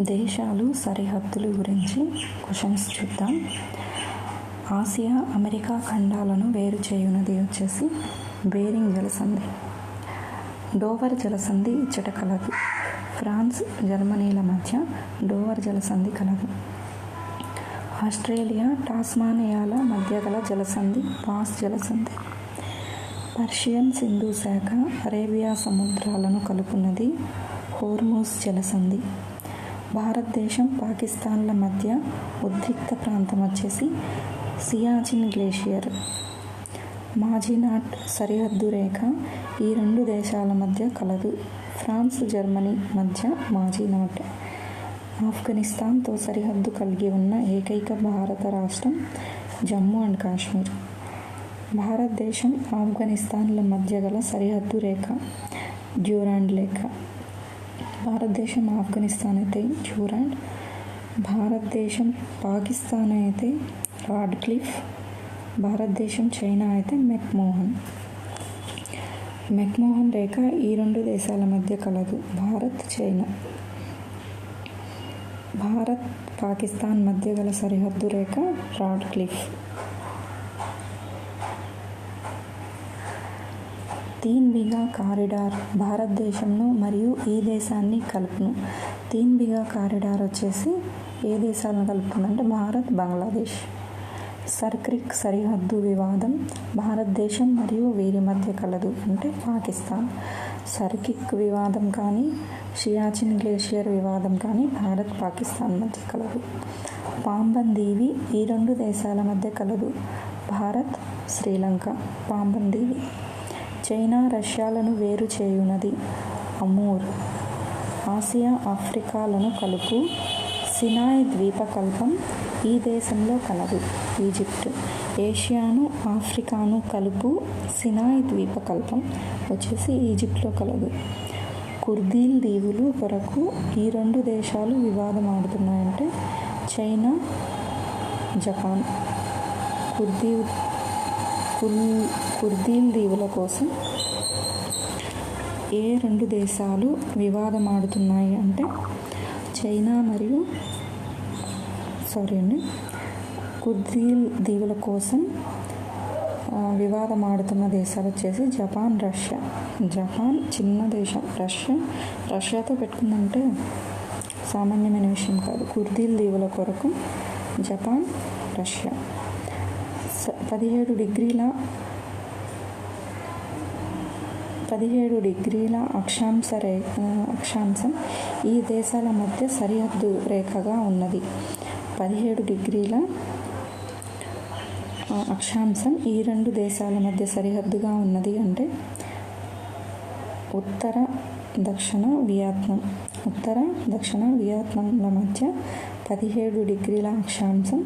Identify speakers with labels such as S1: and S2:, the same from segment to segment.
S1: దేశాలు సరిహద్దులు గురించి క్వశ్చన్స్ చూద్దాం. ఆసియా అమెరికా ఖండాలను వేరు చేయునది వచ్చేసి బేరింగ్ జలసంధి. డోవర్ జలసంధి ఇచ్చట కలదు. ఫ్రాన్స్ జర్మనీల మధ్య డోవర్ జలసంధి కలదు. ఆస్ట్రేలియా టాస్మానియాల మధ్య గల జలసంధి పాస్ జలసంధి. పర్షియన్ సింధు శాఖ అరేబియా సముద్రాలను కలుపున్నది హోర్మోస్ జలసంధి. భారతదేశం పాకిస్తాన్ల మధ్య ఉద్రిక్త ప్రాంతం వచ్చేసి సియాచిన్ గ్లేషియర్. మాజినాట్ సరిహద్దు రేఖ ఈ రెండు దేశాల మధ్య కలదు. ఫ్రాన్స్ జర్మనీ మధ్య మాజినాట్ ఆఫ్ఘనిస్తాన్తో సరిహద్దు కలిగి ఉన్న ఏకైక భారత రాష్ట్రం జమ్మూ అండ్ కాశ్మీర్. భారతదేశం ఆఫ్ఘనిస్తాన్ల మధ్య గల సరిహద్దు రేఖ డ్యూరాండ్ లేఖ భారతదేశం ఆఫ్ఘనిస్తాన్ అయితే డ్యూరాండ్ భారతదేశం పాకిస్తాన్ అయితే రాడ్ క్లిఫ్ భారతదేశం చైనా అయితే మెక్మోహన్. మెక్మోహన్ రేఖ ఈ రెండు దేశాల మధ్య కలదు. భారత్ చైనా. భారత్ పాకిస్తాన్ మధ్య గల సరిహద్దు రేఖ రాడ్ క్లిఫ్ తీన్ బిగా కారిడార్ భారతదేశంను మరియు ఈ దేశాన్ని కలుపును. తీన్ బిగా కారిడార్ వచ్చేసి ఏ దేశాలను కలుపుతుందంటే భారత్ బంగ్లాదేశ్. సర్క్రిక్ సరిహద్దు వివాదం భారతదేశం మరియు వీరి మధ్య కలదు అంటే పాకిస్తాన్. సర్కిక్ వివాదం కానీ షియాచిన్ గ్లేషియర్ వివాదం కానీ భారత్ పాకిస్తాన్ మధ్య కలదు. పాంబన్ దీవి ఈ రెండు దేశాల మధ్య కలదు. భారత్ శ్రీలంక. పాంబన్ దీవి చైనా రష్యాలను వేరు చేయునది. అమూర్ ఆసియా ఆఫ్రికాలను కలుపు. సినాయ్ ద్వీపకల్పం ఈ దేశంలో కలదు. ఈజిప్ట్ ఏషియాను ఆఫ్రికాను కలుపు. సినాయ్ ద్వీపకల్పం వచ్చేసి ఈజిప్ట్లో కలదు. కుర్దీల్ దీవులు కొరకు ఈ రెండు దేశాలు వివాదం ఆడుతున్నాయంటే చైనా జపాన్. కుర్దీ కుల్ కుర్దీల్ దీవుల కోసం ఏ రెండు దేశాలు వివాదం ఆడుతున్నాయి అంటే చైనా మరియు సారీ అండి కుర్దీల్ దీవుల కోసం వివాదం ఆడుతున్న దేశాలు వచ్చేసి జపాన్ రష్యా. జపాన్ చిన్న దేశం. రష్యా రష్యాతో పెట్టుకుందంటే సామాన్యమైన విషయం కాదు. కుర్దీల్ దీవుల కొరకు జపాన్ రష్యా. పదిహేడు డిగ్రీల పదిహేడు డిగ్రీల అక్షాంశ రే అక్షాంశం ఈ దేశాల మధ్య సరిహద్దు రేఖగా ఉన్నది. పదిహేడు డిగ్రీల అక్షాంశం ఈ రెండు దేశాల మధ్య సరిహద్దుగా ఉన్నది అంటే ఉత్తర దక్షిణ వియత్నాం. ఉత్తర దక్షిణ వియత్నాంల మధ్య పదిహేడు డిగ్రీల అక్షాంశం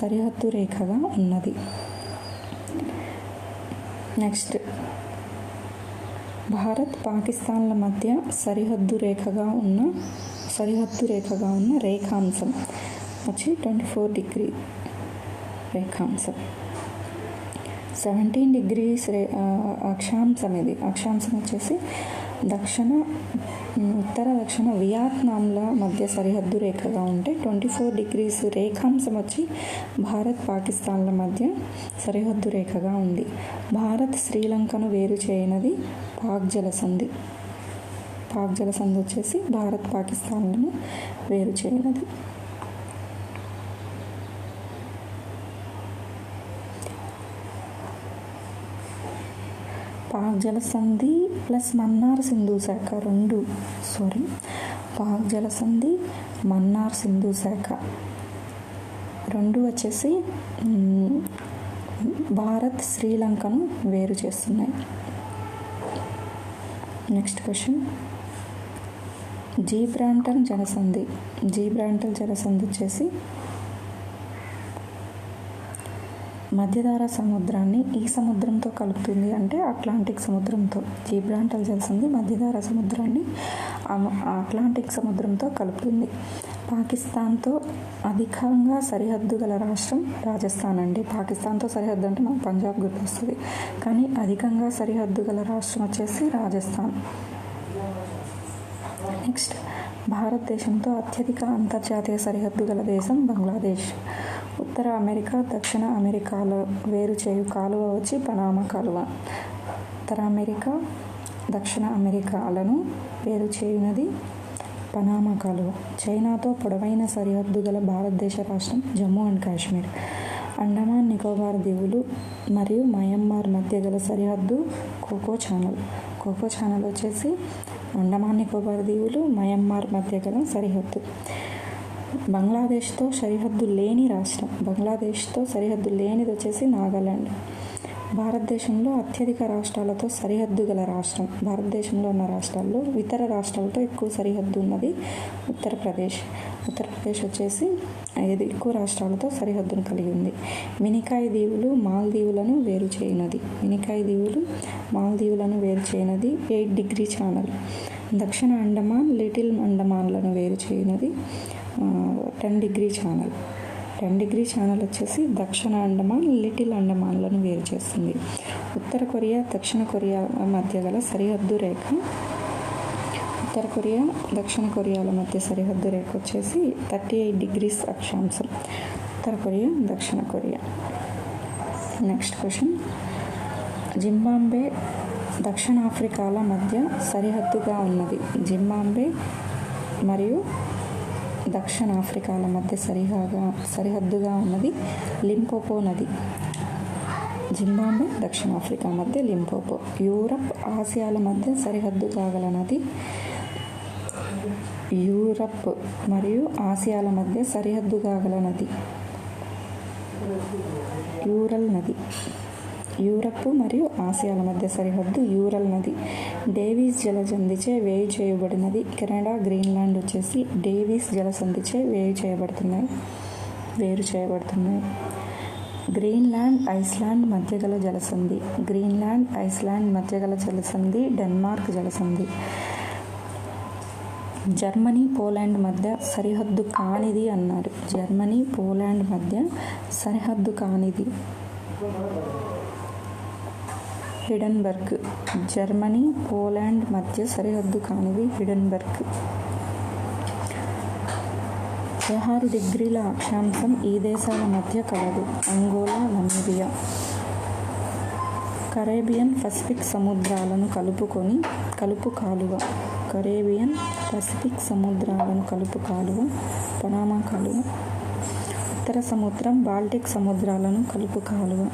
S1: సరిహద్దు రేఖగా ఉన్నది. నెక్స్ట్ భారత్ పాకిస్తాన్ల మధ్య సరిహద్దు రేఖగా ఉన్న సరిహద్దు రేఖగా ఉన్న రేఖాంశం. వచ్చి ట్వంటీ ఫోర్ డిగ్రీ రేఖాంశం. సెవెంటీన్ డిగ్రీస్ రే అక్షాంశం ఇది. అక్షాంశం వచ్చేసి దక్షిణ ఉత్తర దక్షిణ వియత్నాంల మధ్య సరిహద్దు రేఖగా ఉంటే ట్వంటీ ఫోర్ డిగ్రీస్ రేఖాంశం వచ్చి భారత్ పాకిస్తాన్ల మధ్య సరిహద్దు రేఖగా ఉంది. భారత్ శ్రీలంకను వేరు చేయనది పాక్ జలసంధి. పాక్ జలసంధి వచ్చేసి భారత్ పాకిస్తాన్లను వేరు చేయనది. పాక్ జలసంధి ప్లస్ మన్నార్ సింధు శాఖ రెండు. సారీ పాక్ జలసంధి మన్నార్ సింధు శాఖ రెండు వచ్చేసి భారత్ శ్రీలంకను వేరు చేస్తున్నాయి. నెక్స్ట్ క్వశ్చన్ జీబ్రాంటన్ జలసంధి. జీబ్రాంటన్ జలసంధి వచ్చేసి మధ్యధార సముద్రాన్ని ఈ సముద్రంతో కలుపుతుంది అంటే అట్లాంటిక్ సముద్రంతో. జీబ్రాంటల్ చేస్తుంది మధ్యధార సముద్రాన్ని అట్లాంటిక్ సముద్రంతో కలుపుతుంది. పాకిస్తాన్తో అధికంగా సరిహద్దు గల రాష్ట్రం రాజస్థాన్ అండి. పాకిస్తాన్తో సరిహద్దు అంటే మనకు పంజాబ్ గుర్తొస్తుంది. కానీ అధికంగా సరిహద్దు గల రాష్ట్రం వచ్చేసి రాజస్థాన్. నెక్స్ట్ భారతదేశంతో అత్యధిక అంతర్జాతీయ సరిహద్దు గల దేశం బంగ్లాదేశ్. ఉత్తర అమెరికా దక్షిణ అమెరికాలో వేరు చేయు కాలువ వచ్చి పనామా కాలువ. ఉత్తర అమెరికా దక్షిణ అమెరికాలను వేరు చేయునది పనామా కాలువ. చైనాతో పొడవైన సరిహద్దు గల భారతదేశ రాష్ట్రం జమ్మూ అండ్ కాశ్మీర్. అండమాన్ నికోబార్ దీవులు మరియు మయన్మార్ మధ్య గల సరిహద్దు కోకో ఛానల్. కోకో ఛానల్ వచ్చేసి అండమాన్ నికోబార్ దీవులు మయన్మార్ మధ్య గల సరిహద్దు. బంగ్లాదేశ్తో సరిహద్దు లేని రాష్ట్రం. బంగ్లాదేశ్తో సరిహద్దు లేనిది వచ్చేసి నాగాలాండ్. భారతదేశంలో అత్యధిక రాష్ట్రాలతో సరిహద్దు గల రాష్ట్రం. భారతదేశంలో ఉన్న రాష్ట్రాల్లో ఇతర రాష్ట్రాలతో ఎక్కువ సరిహద్దు ఉన్నది ఉత్తరప్రదేశ్. ఉత్తరప్రదేశ్ వచ్చేసి ఐదు ఎక్కువ రాష్ట్రాలతో సరిహద్దును కలిగి ఉంది. మినికాయ్ దీవులు మాల్దీవులను వేరు చేయనది. మినికాయ్ దీవులు మాల్దీవులను వేరు చేయనది ఎయిట్ డిగ్రీ ఛానల్. దక్షిణ అండమాన్ లిటిల్ అండమాన్లను వేరు చేయనది ten degree channel. Ten degree channel వచ్చేసి దక్షిణ అండమాన్ లిటిల్ అండమాన్లను వేరు చేస్తుంది. ఉత్తర కొరియా దక్షిణ కొరియా మధ్య గల సరిహద్దు రేఖ. ఉత్తర కొరియా దక్షిణ కొరియాల మధ్య సరిహద్దు రేఖ వచ్చేసి థర్టీ ఎయిట్ డిగ్రీస్ అక్షాంశం. ఉత్తర కొరియా దక్షిణ కొరియా. Next question. జింబాంబే దక్షిణాఫ్రికాల మధ్య సరిహద్దుగా ఉన్నది. జింబాంబే మరియు దక్షిణాఫ్రికాల మధ్య సరిహాగా సరిహద్దుగా ఉన్నది లింపోపో నది. జింబాబే దక్షిణాఫ్రికా మధ్య లింపోపో. యూరప్ ఆసియాల మధ్య సరిహద్దు కాగల నది యూరప్ మరియు ఆసియాల మధ్య సరిహద్దు కాగల నది. యూరల్ నది. యూరప్ మరియు ఆసియాల మధ్య సరిహద్దు యూరల్ నది డేవిస్ జలసంధిచే వేరు చేయబడినది. కెనడా గ్రీన్లాండ్ వచ్చేసి డేవిస్ జలసంధిచే వేరు చేయబడుతున్నాయి. వేరు చేయబడుతున్నాయి. గ్రీన్లాండ్ ఐస్లాండ్ మధ్యగల జలసంధి. గ్రీన్లాండ్ ఐస్లాండ్ మధ్యగల జలసంధి డెన్మార్క్ జలసంధి. జర్మనీ పోలాండ్ మధ్య సరిహద్దు కానిది అన్నారు. జర్మనీ పోలాండ్ మధ్య సరిహద్దు కానిది. హిడన్బర్గ్. జర్మనీ పోలాండ్ మధ్య సరిహద్దు కానిది హిడన్బర్గ్. పదహారు డిగ్రీల అక్షాంశం ఈ దేశాల మధ్య కలదు. అంగోలా నమీబియా కరేబియన్ పసిఫిక్ సముద్రాలను కలుపుకొని కలుపు కాలువ. కరేబియన్ పసిఫిక్ సముద్రాలను కలుపు కాలువ పనామా కాలువ. ఉత్తర సముద్రం బాల్టిక్ సముద్రాలను కలుపు కాలువ.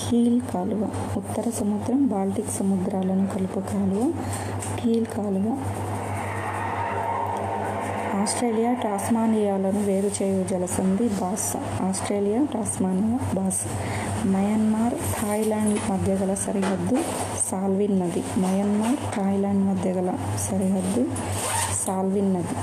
S1: కీల్ కాలువ ఉత్తర సముద్రం బాల్టిక్ సముద్రాలను కలుపు కాలువ కీల్ కాలువ. ఆస్ట్రేలియా టాస్మానియాలను వేరు చేయు జలసంధి Bass. Australia Tasmania Bass. Myanmar Thailand మధ్య గల సరిహద్దు సాల్విన్ నది. మయన్మార్ థాయిలాండ్ మధ్య గల సరిహద్దు సాల్విన్ నది.